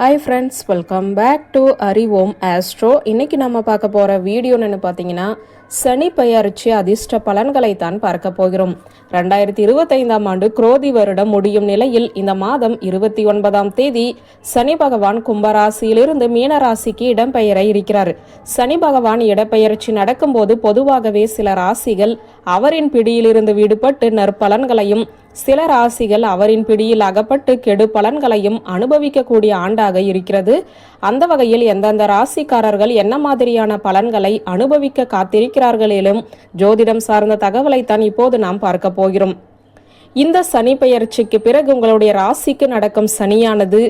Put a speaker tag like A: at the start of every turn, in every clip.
A: Hi friends welcome back to அறிவோம் astro இன்னைக்கு நம்ம பார்க்க போகிற வீடியோன்னு பார்த்தீங்கன்னா சனி பெயர்ச்சி அதிர்ஷ்ட பலன்களை தான் பார்க்க போகிறோம். ரெண்டாயிரத்தி இருபத்தைந்தாம் ஆண்டு குரோதி வருடம் முடியும் நிலையில் இந்த மாதம் இருபத்தி ஒன்பதாம் தேதி சனி பகவான் கும்பராசியிலிருந்து மீனராசிக்கு இடம்பெயர இருக்கிறார். சனி பகவான் இடப்பெயர்ச்சி நடக்கும்போது பொதுவாகவே சில ராசிகள் அவரின் பிடியிலிருந்து விடுபட்டு நற்பலன்களையும் சில ராசிகள் அவரின் பிடியில் அகப்பட்டு கெடு பலன்களையும் அனுபவிக்கக்கூடிய ஆண்டாக இருக்கிறது. அந்த வகையில் எந்தெந்த ராசிக்காரர்கள் என்ன மாதிரியான பலன்களை அனுபவிக்க இருக்கிறார்களேலும் ஜோதிடம் சார்ந்த தகவலைத்தான் இப்போது நாம் பார்க்க போகிறோம். இந்த சனி பெயர்ச்சிக்கு பிறகு உங்களுடைய ராசிக்கு நடக்கும் சனியானது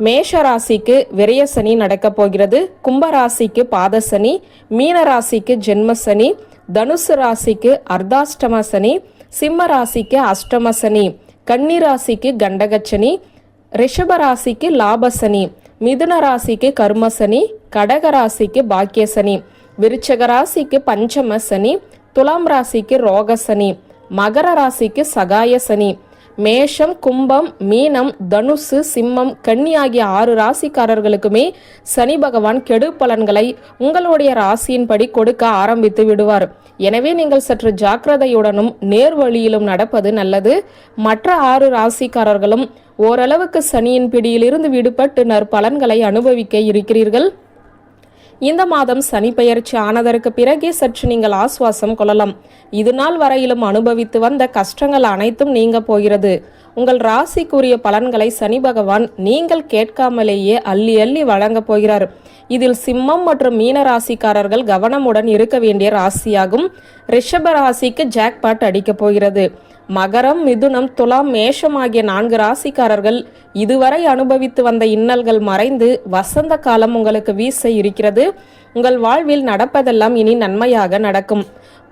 A: மேஷ ராசிக்கு விரய சனி நடக்கப் போகிறது. கும்ப ராசிக்கு பாத சனி மீன ராசிக்கு ஜென்ம சனி தனுசு ராசிக்கு அர்த்தாஷ்டம சனி சிம்ம ராசிக்கு அஷ்டம சனி கன்னி ராசிக்கு கண்டகச்சனி ரிஷப ராசிக்கு லாபசனி மிதுன ராசிக்கு கர்மசனி கடக ராசிக்கு பாக்கியசனி விருச்சக ராசிக்கு பஞ்சம சனி துலாம் ராசிக்கு ரோகசனி மகர ராசிக்கு சகாய சனி மேஷம் கும்பம் மீனம் தனுசு சிம்மம் கன்னி ஆகிய ஆறு ராசிக்காரர்களுக்குமே சனி பகவான் கெடு பலன்களை உங்களுடைய ராசியின்படி கொடுக்க ஆரம்பித்து விடுவார். எனவே நீங்கள் சற்று ஜாக்கிரதையுடனும் நேர் வழியிலும் நடப்பது நல்லது. மற்ற ஆறு ராசிக்காரர்களும் ஓரளவுக்கு சனியின் பிடியிலிருந்து விடுபட்டு நற்பலன்களை அனுபவிக்க இருக்கிறீர்கள். இந்த மாதம் சனி பெயர்ச்சி ஆனதற்கு பிறகே சற்று நீங்கள் ஆசுவாசம் கொள்ளலாம். இது நாள் வரையிலும் அனுபவித்து வந்த கஷ்டங்கள் அனைத்தும் நீங்க போகிறது. உங்கள் ராசிக்குரிய பலன்களை சனி பகவான் நீங்கள் கேட்காமலேயே அள்ளி அள்ளி வழங்கப் போகிறார். இதில் சிம்மம் மற்றும் மீன ராசிக்காரர்கள் கவனமுடன் இருக்க வேண்டிய ராசியாகும். ரிஷப ராசிக்கு ஜாக்பாட் அடிக்கப் போகிறது. மகரம் மிதுனம் துலாம் மேஷம் ஆகிய நான்கு ராசிக்காரர்கள் இதுவரை அனுபவித்து வந்த இன்னல்கள் மறைந்து வசந்த காலம் உங்களுக்கு வீச இருக்கிறது. உங்கள் வாழ்வில் நடப்பதெல்லாம் இனி நன்மையாக நடக்கும்.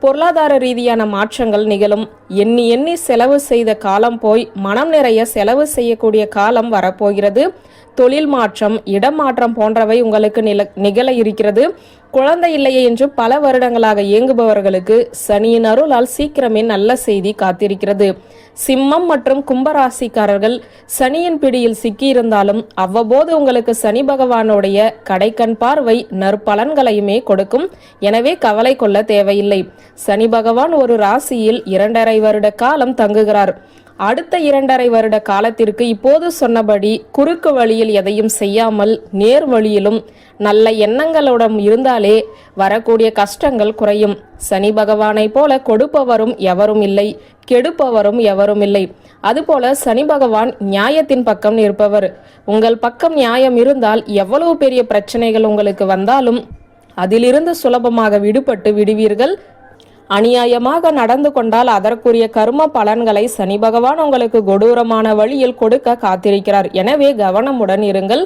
A: பொருளாதார ரீதியான மாற்றங்கள் நிகழும். எண்ணி எண்ணி செலவு செய்த காலம் போய் மனம் நிறைய செலவு செய்யக்கூடிய காலம் வரப்போகிறது. தொழில் மாற்றம் இடம் மாற்றம் போன்றவை உங்களுக்கு நில நிகழ இருக்கிறது. குழந்தை இல்லையே என்று பல வருடங்களாக இயங்குபவர்களுக்கு சனியின் அருளால் சீக்கிரமே நல்ல செய்தி காத்திருக்கிறது. சிம்மம் மற்றும் கும்பராசிக்காரர்கள் சனியின் பிடியில் சிக்கியிருந்தாலும் அவ்வப்போது உங்களுக்கு சனி பகவானுடைய கடைக்கண் பார்வை நற்பலன்களையுமே கொடுக்கும். எனவே கவலை கொள்ள தேவையில்லை. சனி பகவான் ஒரு ராசியில் இரண்டரை வருட காலம் தங்குகிறார். அடுத்த இரண்டரை வருட காலத்திற்கு இப்போது சொன்னபடி குறுக்கு வழியில் எதையும் செய்யாமல் நேர் வழியிலும் நல்ல எண்ணங்களுடன் இருந்தாலே வரக்கூடிய கஷ்டங்கள் குறையும். சனி பகவானைப் போல கொடுப்பவரும் எவரும் இல்லை கெடுப்பவரும் எவரும் இல்லை. அதுபோல சனி பகவான் நியாயத்தின் பக்கம் இருப்பவர் உங்கள் பக்கம் நியாயம் இருந்தால் எவ்வளவு பெரிய பிரச்சனைகள் உங்களுக்கு வந்தாலும் அதிலிருந்து சுலபமாக விடுபட்டு விடுவீர்கள். அநியாயமாக நடந்து கொண்டால் அதற்குரிய கர்ம பலன்களை சனி பகவான் உங்களுக்கு கொடூரமான வழியில் கொடுக்க காத்திருக்கிறார். எனவே கவனமுடன் இருங்கள்.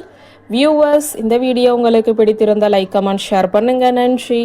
A: வியூவர்ஸ் இந்த வீடியோ உங்களுக்கு பிடித்திருந்த லைக் கமெண்ட் ஷேர் பண்ணுங்க. நன்றி.